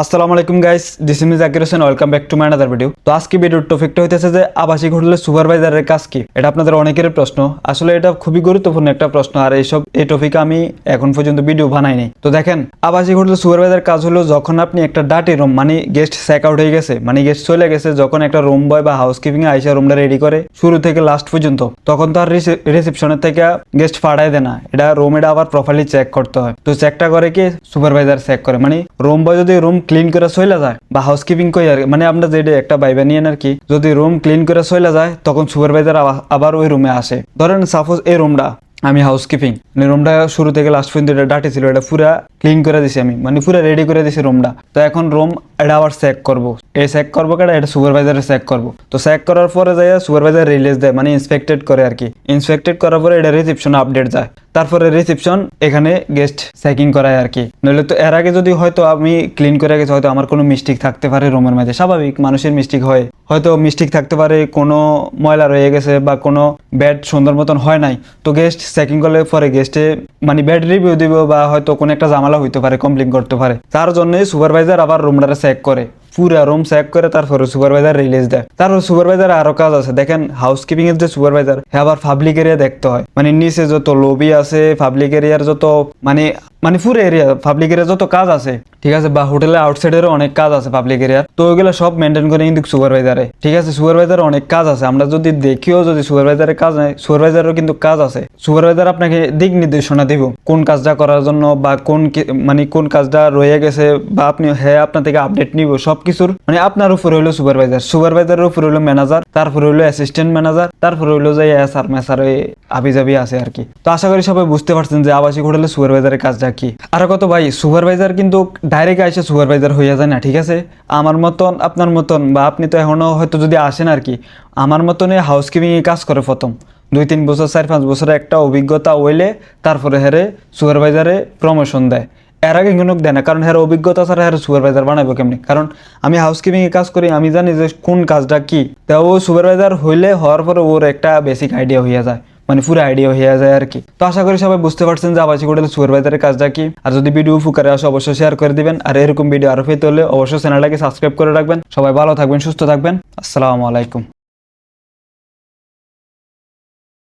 আসসালামু আলাইকুম guys this is Zakir Hossain welcome back to my another video তো আজকে ভিডিওর টপিকটা হইতেছে যে, আবাসিক হোটেলের সুপারভাইজারের কাজ কি? এটা আপনাদের অনেকের প্রশ্ন। আসলে এটা খুবই গুরুত্বপূর্ণ একটা প্রশ্ন, আর এইসব, এই টপিকে আমি এখন পর্যন্ত ভিডিও বানাই নাই। তো দেখেন, আবাসিক হোটেলের সুপারভাইজার কাজ হলো যখন আপনি একটা ডাটি রুম মানে গেস্ট চেক আউট হয়ে গেছে মানে গেস্ট চলে গেছে, যখন একটা রুম বয় বা হাউসকিপিং আইসা রুমটা রেডি করে, শুরু থেকে লাস্ট পর্যন্ত, তখন তো আর রিসেপশনের থেকে গেস্ট ফাড়াই দেয় না। এটা রুম এটা আবার প্রপারলি চেক করতে হয়। তো চেকটা করে কি? সুপারভাইজার চেক করে। মানে রুম বয় যদি রুম ক্লিন করে চলে যায় বা হাউসকিপিং কই আর মানে আমরা যে একটা বাইবা নিয়ে আর কি, যদি রুম ক্লিন করে সইলা যায়, তখন সুপারভাইজার আবার ওই রুমে আসে। ধরেন সাপোজ এই রুমটা আমি হাউসকিপিং মানে রুমটা শুরু থেকে লাস্ট পর্যন্ত এটা ডাটি ছিল, এটা পুরা ক্লিন করে দিছি আমি মানে পুরা রেডি করে দিছি রুমটা তো এখন রুম এটা আবার চেক করব। এই চেক করব কেটা এটা সুপারভাইজারে চেক করব। তো চেক করার পরে যাই সুপারভাইজার রিলিজ দেয় মানে ইন্সপেক্টেড করে আর কি। ইন্সপেক্টেড করার পরে এটা রিসিপশন আপডেট যায়। তারপরে রিসিপশন এখানে গেস্ট চেকিং করায় আর কি। নইলে তো এর আগে যদি হয়তো আমি ক্লিন করে গেছি, হয়তো আমার কোনো মিস্টেক থাকতে পারে রুমের মধ্যে। স্বাভাবিক, মানুষের মিস্টেক হয়। হয়তো মিস্টেক থাকতে পারে, কোনো ময়লা রয়ে গেছে বা কোনো ব্যাড সুন্দর মতন হয় নাই। তো গেস্ট চেকিং করলে পরে গেস্টে মানে ব্যাড রিভিউ দিব বা হয়তো কোনো একটা ঝামেলা হইতে পারে কমপ্লেন করতে পারে। তার জন্যই সুপারভাইজার আবার রুমটারে চেক করে। পুরা রুম চেক করে তারপরে সুপারভাইজার রিলিজ দেয়। তারপর সুপারভাইজার আরও কাজ আছে। দেখেন হাউসকিপিং এর যে সুপারভাইজার হ্যাঁ আবার পাবলিক এরিয়া দেখতে হয়। মানে নিচে যত লবি আছে পাবলিক এরিয়ার যত মানে মানে পুরো এরিয়া পাবলিক এরিয়া যত কাজ আছে, ঠিক আছে, বা হোটেলের আউটসাইডেরও অনেক কাজ আছে পাবলিক এরিয়ার তো ওইগুলো সব মেনটেন করে কিন্তু সুপারভাইজারে ঠিক আছে সুপারভাইজার অনেক কাজ আছে। আমরা যদি দেখিও যদি সুপারভাইজারের কাজ নাই সুপারভাইজারও কিন্তু কাজ আছে। সুপারভাইজার আপনাকে দিক নির্দেশনা দিব, কোন কাজটা করার জন্য বা কোন মানে কোন কাজটা রয়ে গেছে বা আপনি হ্যাঁ আপনার থেকে আপডেট নিব সব কিছুর মানে আপনার উপরে হইল সুপারভাইজার সুপারভাইজারের উপরে হইল ম্যানেজার তারপরে হইল অ্যাসিস্ট্যান্ট ম্যানেজার তারপরে হইল যে এসআর মেসার আবি জাবি আছে আর কি। তো আশা করি সবাই বুঝতে পারছেন যে আবাসিক হোটেলে সুপারভাইজারের কাজটা কি? আর কত ভাই? সুপারভাইজার কিন্তু ডাইরেক্ট এসে সুপারভাইজার হয়ে যায় না, ঠিক আছে? আমার মতন, আপনার মতন, বা আপনি তো এখনও হয়তো যদি আসেন আর কি, আমার মতনই হাউসকিপিং কাজ করে প্রথম। দুই তিন বছর, চার পাঁচ বছরের একটা অভিজ্ঞতা হইলে তারপরে হেরে সুপারভাইজারে প্রমোশন দেয়। এর আগে কিন্তু দেয় না, কারণ হের অভিজ্ঞতা ছাড়া হের সুপারভাইজার বানাবো কেমনি? কারণ আমি হাউসকিপিং এ কাজ করি, আমি জানি যে কোন কাজটা কি। তা ও সুপারভাইজার হইলে হওয়ার পরে ওর একটা বেসিক আইডিয়া হয়ে যায়। মানে পুরো আইডিয়া হয়ে যায় আর কি তো আশা করি সবাই বুঝতে পারছেন যে আবাসিক হোটেল সুপারভাইজারের কাজটা কি। আর যদি ভিডিও উপকারে আসে, অবশ্যই শেয়ার করে দিবেন। আর এরকম ভিডিও আরও পেতে হলে অবশ্যই চ্যানেলটাকে সাবস্ক্রাইব করে রাখবেন। সবাই ভালো থাকবেন, সুস্থ থাকবেন। আসসালামু আলাইকুম।